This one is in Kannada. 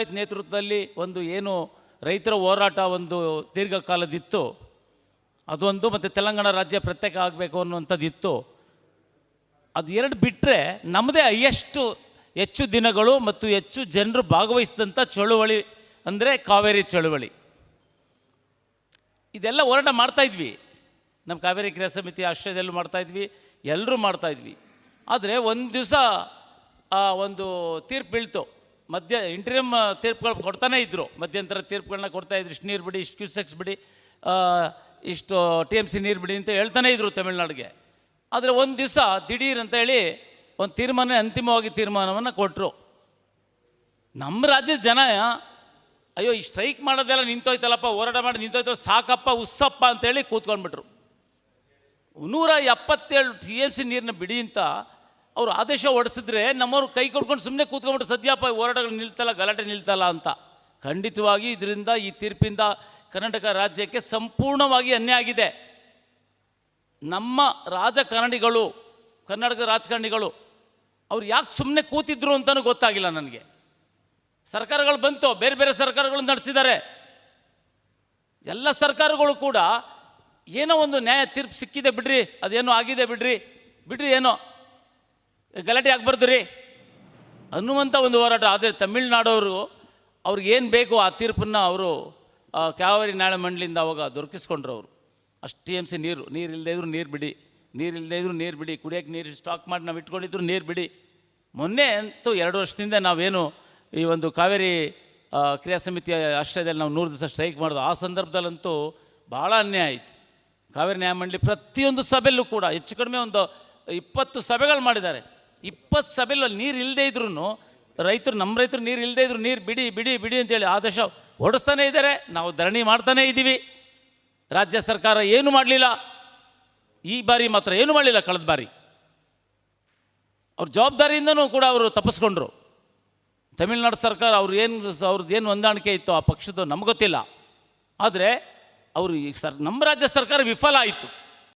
ನೇತೃತ್ವದಲ್ಲಿ ಒಂದು ಏನು ರೈತರ ಹೋರಾಟ ಒಂದು ದೀರ್ಘಕಾಲದಿತ್ತು. ಅದೊಂದು ಮತ್ತು ತೆಲಂಗಾಣ ರಾಜ್ಯ ಪ್ರತ್ಯೇಕ ಆಗಬೇಕು ಅನ್ನುವಂಥದ್ದಿತ್ತು. ಅದು ಎರಡು ಬಿಟ್ಟರೆ ನಮ್ಮದೇ ಹೈಯೆಸ್ಟು ಹೆಚ್ಚು ದಿನಗಳು ಮತ್ತು ಹೆಚ್ಚು ಜನರು ಭಾಗವಹಿಸಿದಂಥ ಚಳುವಳಿ ಅಂದರೆ ಕಾವೇರಿ ಚಳುವಳಿ. ಇದೆಲ್ಲ ಹೋರಾಟ ಮಾಡ್ತಾಯಿದ್ವಿ ನಮ್ಮ ಕಾವೇರಿ ಕ್ರಿಯಾ ಸಮಿತಿ ಆಶ್ರಯದಲ್ಲೂ ಮಾಡ್ತಾಯಿದ್ವಿ ಎಲ್ಲರೂ ಮಾಡ್ತಾಯಿದ್ವಿ ಆದರೆ ಒಂದು ದಿವಸ ಒಂದು ತೀರ್ಪು ಬೀಳ್ತು. ಮಧ್ಯ ಇಂಟರಿಯಮ್ ತೀರ್ಪುಗಳು ಕೊಡ್ತಾನೇ ಇದ್ದರು ಮಧ್ಯಂತರ ತೀರ್ಪುಗಳನ್ನ ಕೊಡ್ತಾ ಇದ್ರು. ಇಷ್ಟು ನೀರು ಬಿಡಿ, ಇಷ್ಟು ಕ್ಯೂಸೆಕ್ಸ್ ಬಿಡಿ ಇಷ್ಟು ಟಿ ಎಂ ಸಿ ನೀರು ಬಿಡಿ ಅಂತ ಹೇಳ್ತಾನೇ ಇದ್ರು ತಮಿಳ್ನಾಡಿಗೆ. ಆದರೆ ಒಂದು ದಿವಸ ದಿಢೀರ್ ಅಂತ ಹೇಳಿ ಒಂದು ತೀರ್ಮಾನ, ಅಂತಿಮವಾಗಿ ತೀರ್ಮಾನವನ್ನು ಕೊಟ್ಟರು ನಮ್ಮ ರಾಜ್ಯದ ಜನ, ಅಯ್ಯೋ, ಈ ಸ್ಟ್ರೈಕ್ ಮಾಡೋದೆಲ್ಲ ನಿಂತೋಯ್ತಲ್ಲಪ್ಪ, ಹೋರಾಟ ಮಾಡಿ ನಿಂತೋಯ್ತಲ್ಲ, ಸಾಕಪ್ಪ, ಉಸ್ಸಪ್ಪ ಅಂತೇಳಿ ಕೂತ್ಕೊಂಡ್ಬಿಟ್ರು. ನೂರ ಎಪ್ಪತ್ತೇಳು ಟಿ ಎಂ ಸಿ ನೀರನ್ನ ಬಿಡಿ ಅಂತ ಅವರು ಆದೇಶ ಹೊಡೆಸಿದ್ರೆ ನಮ್ಮವ್ರು ಕೈ ಕೊಡ್ಕೊಂಡು ಸುಮ್ಮನೆ ಕೂತ್ಕೊಂಡ್ಬಿಟ್ಟು ಸದ್ಯಪ್ಪ ಹೋರಾಟಗಳು ನಿಲ್ತಲ್ಲ, ಗಲಾಟೆ ನಿಲ್ತಲ್ಲ ಅಂತ. ಖಂಡಿತವಾಗಿ ಇದರಿಂದ, ಈ ತೀರ್ಪಿಂದ ಕರ್ನಾಟಕ ರಾಜ್ಯಕ್ಕೆ ಸಂಪೂರ್ಣವಾಗಿ ಅನ್ಯಾಯ ಆಗಿದೆ. ನಮ್ಮ ರಾಜಕಾರಣಿಗಳು ಕರ್ನಾಟಕದ ರಾಜಕಾರಣಿಗಳು, ಅವ್ರು ಯಾಕೆ ಸುಮ್ಮನೆ ಕೂತಿದ್ರು ಅಂತಲೂ ಗೊತ್ತಾಗಿಲ್ಲ ನನಗೆ. ಸರ್ಕಾರಗಳು ಬಂತು, ಬೇರೆ ಬೇರೆ ಸರ್ಕಾರಗಳು ನಡೆಸಿದ್ದಾರೆ. ಎಲ್ಲ ಸರ್ಕಾರಗಳು ಕೂಡ ಏನೋ ಒಂದು ನ್ಯಾಯ ತೀರ್ಪು ಸಿಕ್ಕಿದೆ ಬಿಡ್ರಿ, ಅದೇನೋ ಆಗಿದೆ ಬಿಡ್ರಿ ಬಿಡ್ರಿ ಏನೋ. ಗಲಾಟೆ ಆಗ್ಬಾರ್ದು ರೀ. ಅನ್ನುವಂಥ ಒಂದು ಹೋರಾಟ, ಆದರೆ ತಮಿಳ್ನಾಡವರು ಅವ್ರಿಗೇನು ಬೇಕು ಆ ತೀರ್ಪನ್ನು ಅವರು ಕಾವೇರಿ ನಾಳೆ ಮಂಡಳಿಯಿಂದ ಅವಾಗ ದೊರಕಿಸ್ಕೊಂಡ್ರು ಅವರು. ಅಷ್ಟು ಎಂ ಸಿ ನೀರು ನೀರು ಇಲ್ಲದೇ ಇದ್ರು ನೀರು ಬಿಡಿ, ನೀರು ಇಲ್ಲದೇ ಇದ್ರು ನೀರು ಬಿಡಿ ಕುಡಿಯೋಕೆ ನೀರು ಸ್ಟಾಕ್ ಮಾಡಿ ನಾವು ಇಟ್ಕೊಂಡಿದ್ರು ನೀರು ಬಿಡಿ. ಮೊನ್ನೆ ಅಂತೂ ಎರಡು ವರ್ಷದಿಂದ ನಾವೇನು ಈ ಒಂದು ಕಾವೇರಿ ಕ್ರಿಯಾ ಸಮಿತಿಯ ಆಶ್ರಯದಲ್ಲಿ ನಾವು ನೂರು ದಿವಸ ಸ್ಟ್ರೈಕ್ ಮಾಡೋದು, ಆ ಸಂದರ್ಭದಲ್ಲಂತೂ ಭಾಳ ಅನ್ಯಾಯ ಆಯಿತು. ಕಾವೇರಿ ನ್ಯಾಯಮಂಡಳಿ ಪ್ರತಿಯೊಂದು ಸಭೆಯಲ್ಲೂ ಕೂಡ, ಹೆಚ್ಚು ಕಡಿಮೆ ಒಂದು ಇಪ್ಪತ್ತು ಸಭೆಗಳು ಮಾಡಿದ್ದಾರೆ. ಇಪ್ಪತ್ತು ಸಭೆಯಲ್ಲಿ ಅಲ್ಲಿ ನೀರು ಇಲ್ಲದೇ ಇದ್ರೂ ರೈತರು ನಮ್ಮ ರೈತರು ನೀರು ಇಲ್ಲದೇ ಇದ್ರು ನೀರು ಬಿಡಿ ಬಿಡಿ ಬಿಡಿ ಅಂತೇಳಿ ಆದೇಶ ಹೊಡಿಸ್ತಾನೇ ಇದ್ದಾರೆ. ನಾವು ಧರಣಿ ಮಾಡ್ತಾನೇ ಇದ್ದೀವಿ. ರಾಜ್ಯ ಸರ್ಕಾರ ಏನು ಮಾಡಲಿಲ್ಲ? ಈ ಬಾರಿ ಮಾತ್ರ ಏನು ಮಾಡಲಿಲ್ಲ ಕಳೆದ ಬಾರಿ? ಅವ್ರ ಜವಾಬ್ದಾರಿಯಿಂದನೂ ಕೂಡ ಅವರು ತಪ್ಪಿಸ್ಕೊಂಡ್ರು. ತಮಿಳ್ನಾಡು ಸರ್ಕಾರ ಅವ್ರು ಏನು ಅವ್ರದ್ದು ಏನು ಹೊಂದಾಣಿಕೆ ಇತ್ತು ಆ ಪಕ್ಷದ ನಮ್ಗೆ ಗೊತ್ತಿಲ್ಲ. ಆದರೆ ಅವರು ಈ ಸರ್ ನಮ್ಮ ರಾಜ್ಯ ಸರ್ಕಾರ ವಿಫಲ ಆಯಿತು.